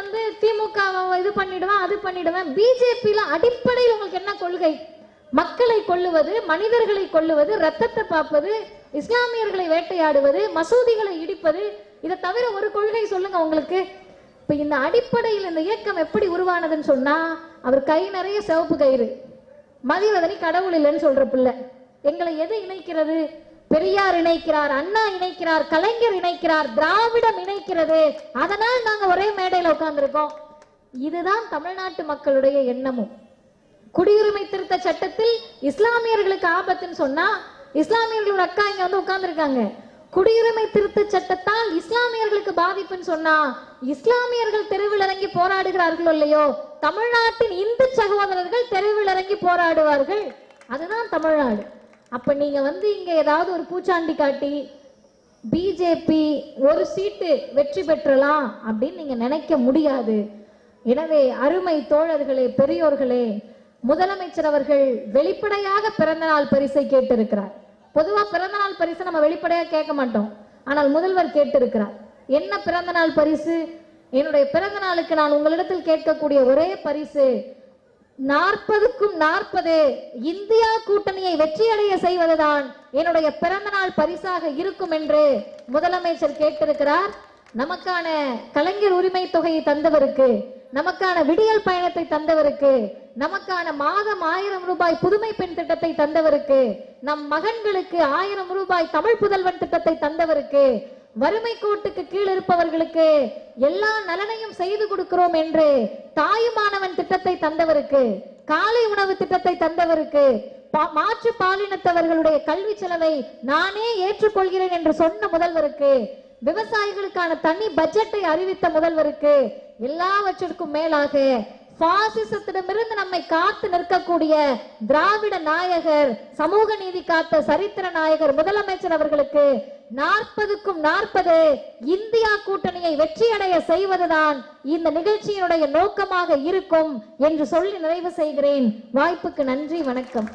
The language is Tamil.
வந்து திமுகவை இது பண்ணிடுவேன் அது பண்ணிடுவேன். பிஜேபியில அடிப்படையில் உங்களுக்கு என்ன கொள்கை? மக்களை கொள்ளுவது மனிதர்களை கொள்ளுவது ரத்தத்தை பார்ப்பது இஸ்லாமியர்களை வேட்டையாடுவது மசூதிகளை இடிப்பது இதை தவிர ஒரு கொள்கை சொல்லுங்க உங்களுக்கு. இப்ப இந்த அடிப்படையில் இந்த இயக்கம் எப்படி உருவானதுன்னு சொன்னா அவர் கை நிறைய சிவப்பு கயிறு. மதிவதனி கடவுள் இல்லைன்னு சொல்ற பிள்ளை. எங்களை எது இணைக்கிறது? பெரியார் இணைக்கிறார் அண்ணா இணைக்கிறார் கலைஞர் இணைக்கிறார் திராவிடம் இணைக்கிறது. அதனால் நாங்க ஒரே மேடையில உட்கார்ந்துருக்கோம். இதுதான் தமிழ்நாட்டு மக்களுடைய எண்ணமும். குடியுரிமை திருத்த சட்டத்தில் இஸ்லாமியர்களுக்கு ஆபத்துன்னு சொன்னா இஸ்லாமியர்களோட அக்கா இங்க வந்து உட்கார்ந்துருக்காங்க. குடியுரிமை திருத்த சட்டத்தால் இஸ்லாமியர்களுக்கு பாதிப்புன்னு சொன்னா இஸ்லாமியர்கள் தெருவில் இறங்கி போராடுகிறார்களோ இல்லையோ தமிழ்நாட்டின் இந்து சகோதரர்கள் தெருவில் இறங்கி போராடுவார்கள். அதுதான் தமிழ்நாடு. அப்போ நீங்கள் வந்து இங்கே ஏதாவது ஒரு பூச்சாண்டி காட்டி பிஜேபி ஒரு சீட்டு வெற்றி பெற்றலாம் அப்படின்னு நீங்கள் நினைக்க முடியாது. எனவே அருமை தோழர்களே பெரியோர்களே முதலமைச்சர் அவர்கள் வெளிப்படையாக பிறந்தநாள் பரிசை கேட்டிருக்கிறார். பொதுவாக பிறந்தநாள் பரிசு நம்ம வெளிப்படையாக கேட்க மாட்டோம். ஆனால் முதல்வர் கேட்டிருக்கிறார். என்ன பிறந்தநாள் பரிசு? என்னுடைய பிறந்த நாளுக்கு நான் உங்களிடத்தில் கேட்கக்கூடிய ஒரே பரிசு நாற்பதுக்கும் நாற்பது இந்தியா கூட்டணியை வெற்றியடைய செய்வதுதான் என்னுடைய பிறந்த நாள் பரிசாக இருக்கும் என்று முதலமைச்சர் கேட்டிருக்கிறார். நமக்கான கலைஞர் உரிமை தொகையை தந்தவருக்கு நமக்கான விடியல் பயணத்தை தந்தவருக்கு நமக்கான மாதம் ஆயிரம் ரூபாய் புதுமை பெண் திட்டத்தை தந்தவருக்கு நம் மகன்களுக்கு ஆயிரம் ரூபாய் தமிழ் புதல்வன் திட்டத்தை தந்தவருக்கு வறுமை கோட்டுக்கு கீழ் இருப்பவர்களுக்கு எல்லா நலனையும் செய்து கொடுக்கிறோம் என்று தாயுமானவன் திட்டத்தை தந்தவருக்கு காலை உணவு திட்டத்தை தந்தவருக்கு பா- மாற்று பாலினத்தவர்களுடைய கல்வி செலவை நானே ஏற்றுக்கொள்கிறேன் என்று சொன்ன முதல்வருக்கு விவசாயிகளுக்கான தனி பட்ஜெட்டை அறிவித்த முதல்வருக்கு எல்லாவற்றிற்கும் மேலாக பாசிசத்திடமிருந்து நம்மை காத்து நிற்கக்கூடிய திராவிட நாயகர் சமூக நீதி காத்த சரித்திர நாயகர் முதலமைச்சர் அவர்களுக்கு நாற்பதுக்கும் நாற்பது இந்தியா கூட்டணியை வெற்றியடைய செய்வதுதான் இந்த நிகழ்ச்சியினுடைய நோக்கமாக இருக்கும் என்று சொல்லி நிறைவு செய்கிறேன். வாய்ப்புக்கு நன்றி வணக்கம்.